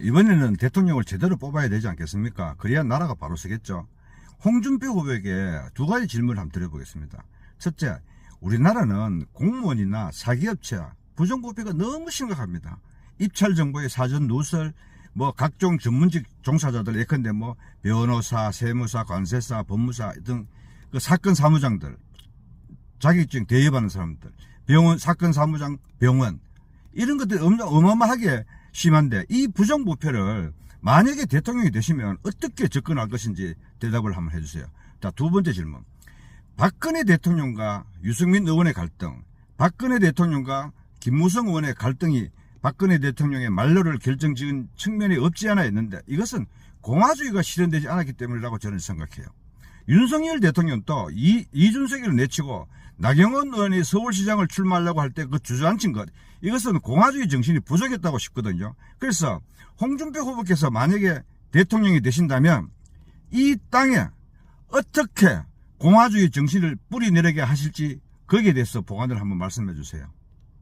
이번에는 대통령을 제대로 뽑아야 되지 않겠습니까? 그래야 나라가 바로 서겠죠. 홍준표 후보에게 두 가지 질문을 한번 드려보겠습니다. 첫째, 우리나라는 공무원이나 사기업체 부정부패가 너무 심각합니다. 입찰 정보의 사전 누설, 뭐 각종 전문직 종사자들 예컨대 뭐 변호사, 세무사, 관세사, 법무사 등 그 사건 사무장들 자격증 대여받는 사람들, 병원, 사건 사무장, 병원, 이런 것들이 엄- 어마어마하게 심한데, 이 부정부패를 만약에 대통령이 되시면 어떻게 접근할 것인지 대답을 한번 해주세요. 자, 두 번째 질문. 박근혜 대통령과 유승민 의원의 갈등, 박근혜 대통령과 김무성 의원의 갈등이 박근혜 대통령의 말로를 결정 지은 측면이 없지 않아 있는데, 이것은 공화주의가 실현되지 않았기 때문이라고 저는 생각해요. 윤석열 대통령 또 이, 이준석이를 내치고 나경원 의원이 서울시장을 출마하려고 할 때 그 주저앉힌 것 이것은 공화주의 정신이 부족했다고 싶거든요. 그래서 홍준표 후보께서 만약에 대통령이 되신다면 이 땅에 어떻게 공화주의 정신을 뿌리내리게 하실지 거기에 대해서 보관을 한번 말씀해 주세요.